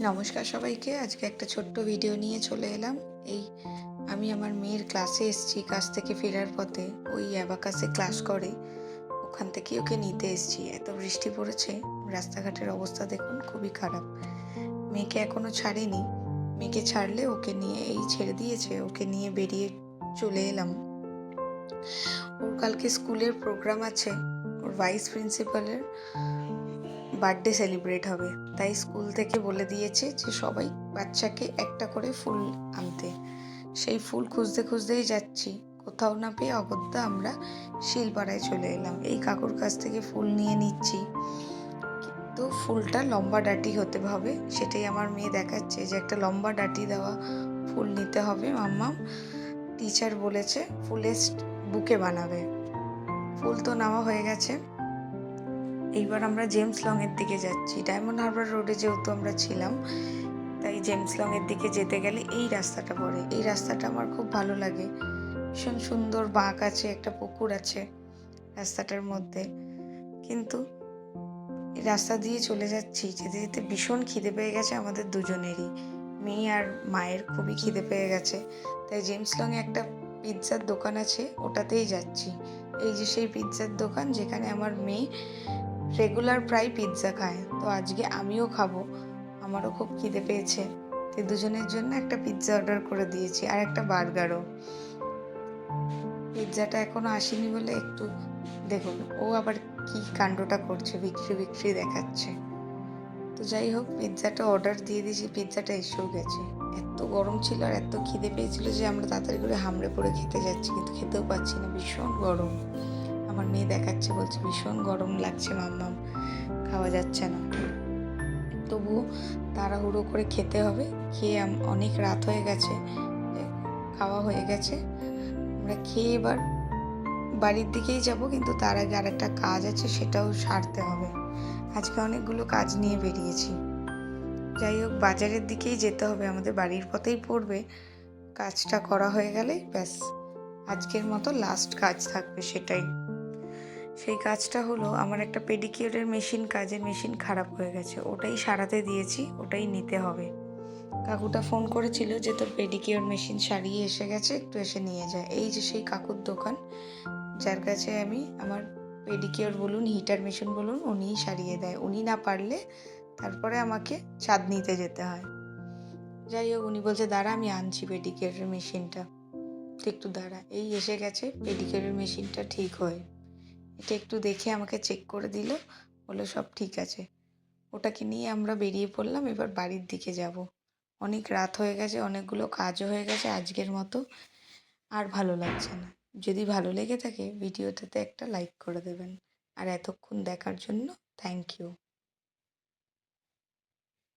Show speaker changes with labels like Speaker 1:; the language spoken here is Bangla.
Speaker 1: নমস্কার সবাইকে। আজকে একটা ছোট্ট ভিডিও নিয়ে চলে এলাম। এই আমি আমার মেয়ের ক্লাসে এসেছি কাছ থেকে ফেরার পথে। ওই অ্যাবাকাসে ক্লাস করে। ওখান থেকে ওকে নিতে এসেছি। এত বৃষ্টি পড়েছে, রাস্তাঘাটের অবস্থা দেখুন খুবই খারাপ। মেয়েকে এখনও ছাড়েনি। মেয়েকে ছাড়লে ওকে নিয়ে এই ছেড়ে দিয়েছে, ওকে নিয়ে বেরিয়ে চলে এলাম। ওর কালকে স্কুলের প্রোগ্রাম আছে, ওর ভাইস প্রিন্সিপালের বার্থডে সেলিব্রেট হবে। তাই স্কুল থেকে বলে দিয়েছে যে সবাই বাচ্চাকে একটা করে ফুল আনতে। সেই ফুল খুঁজতে খুঁজতেই যাচ্ছি। কোথাও না পেয়ে অগত্যা আমরা শিলপাড়ায় চলে এলাম। এই কাকুর কাছ থেকে ফুল নিয়ে নিচ্ছি। তো ফুলটা লম্বা ডাটি হতে হবে। সেটাই আমার মেয়ে দেখাচ্ছে যে একটা লম্বা ডাটি দেওয়া ফুল নিতে হবে। মাম্মাম টিচার বলেছে, ফুলের বুকে বানাবে। ফুল তো নেওয়া হয়ে গেছে। এইবার আমরা জেমস লং এর দিকে যাচ্ছি। ডায়মন্ড হারবার রোডে যেহেতু আমরা ছিলাম, তাই জেমস লং এর দিকে যেতে গেলে এই রাস্তাটা পড়ে। এই রাস্তাটা আমার খুব ভালো লাগে। ভীষণ সুন্দর বাঁক আছে, একটা পুকুর আছে রাস্তাটার মধ্যে। কিন্তু রাস্তা দিয়ে চলে যাচ্ছি, যেতে যেতে ভীষণ খিদে পেয়ে গেছে আমাদের দুজনেরই। মেয়ে আর মায়ের খুবই খিদে পেয়ে গেছে। তাই জেমস লংয়ে একটা পিৎজার দোকান আছে, ওটাতেই যাচ্ছি। এই যে সেই পিৎজার দোকান, যেখানে আমার মেয়ে রেগুলার প্রায় পিৎজা খায়। তো আজকে আমিও খাব। আমারও খুব খিদে পেয়েছে। তো দুজনের জন্য একটা পিৎজা অর্ডার করে দিয়েছি আর একটা বার্গারও পিৎজাটা এখনও আসেনি বলে একটু দেখুন, ও আবার কি কাণ্ডটা করছে, বিক্রি বিক্রি দেখাচ্ছে। তো যাই হোক পিৎজাটা অর্ডার দিয়ে দিয়েছি পিৎজাটা এসেও গেছে। এত গরম ছিল আর এত খিদে পেয়েছিল যে আমরা তাড়াতাড়ি করে হামড়ে পড়ে খেতে যাচ্ছি, কিন্তু খেতেও পাচ্ছি না, ভীষণ গরম। আমার মেয়ে দেখাচ্ছে বলছে, ভীষণ গরম লাগছে মাম্মাম, খাওয়া যাচ্ছে না। তবুও তাড়াহুড়ো করে খেতে হবে, খেয়ে অনেক রাত হয়ে গেছে খাওয়া হয়ে গেছে। আমরা খেয়ে এবার বাড়ির দিকেই যাব, কিন্তু তার আগে আর একটা কাজ আছে, সেটাও সারতে হবে। আজকে অনেকগুলো কাজ নিয়ে বেরিয়েছি। যাই হোক, বাজারের দিকেই যেতে হবে, আমাদের বাড়ির পথেই পড়বে। কাজটা করা হয়ে গেলেই ব্যাস, আজকের মতো লাস্ট কাজ থাকবে সেটাই। সেই কাজটা হলো আমার একটা পেডিকিউরের মেশিন কাজের মেশিন খারাপ হয়ে গেছে। ওটাই সারাতে দিয়েছি, ওটাই নিতে হবে। কাকুটা ফোন করেছিল যে, তোর পেডিকিউর মেশিন সারিয়ে এসে গেছে, একটু এসে নিয়ে যায় এই যে সেই কাকুর দোকান, যার কাছে আমি আমার পেডিকিউর বলুন হিটার মেশিন বলুন, উনিই সারিয়ে দেয়। উনি না পারলে তারপরে আমাকে চাঁদনিতে যেতে হয়। যাই হোক, উনি বলছে, দাঁড়া, আমি আনছি পেডিকিউরের মেশিনটা একটু দাঁড়া। এই এসে গেছে পেডিকিউরের মেশিনটা ঠিক হয় এটা একটু দেখে আমাকে চেক করে দিল। বলে সব ঠিক আছে। ওটাকে নিয়ে আমরা বেরিয়ে পড়লাম, এবার বাড়ির দিকে যাব। অনেক রাত হয়ে গেছে, অনেকগুলো কাজও হয়ে গেছে আজকের মতো। আর ভালো লাগছে না। যদি ভালো লেগে থাকে, ভিডিওটাতে একটা লাইক করে দেবেন। আর এতক্ষণ দেখার জন্য থ্যাংক ইউ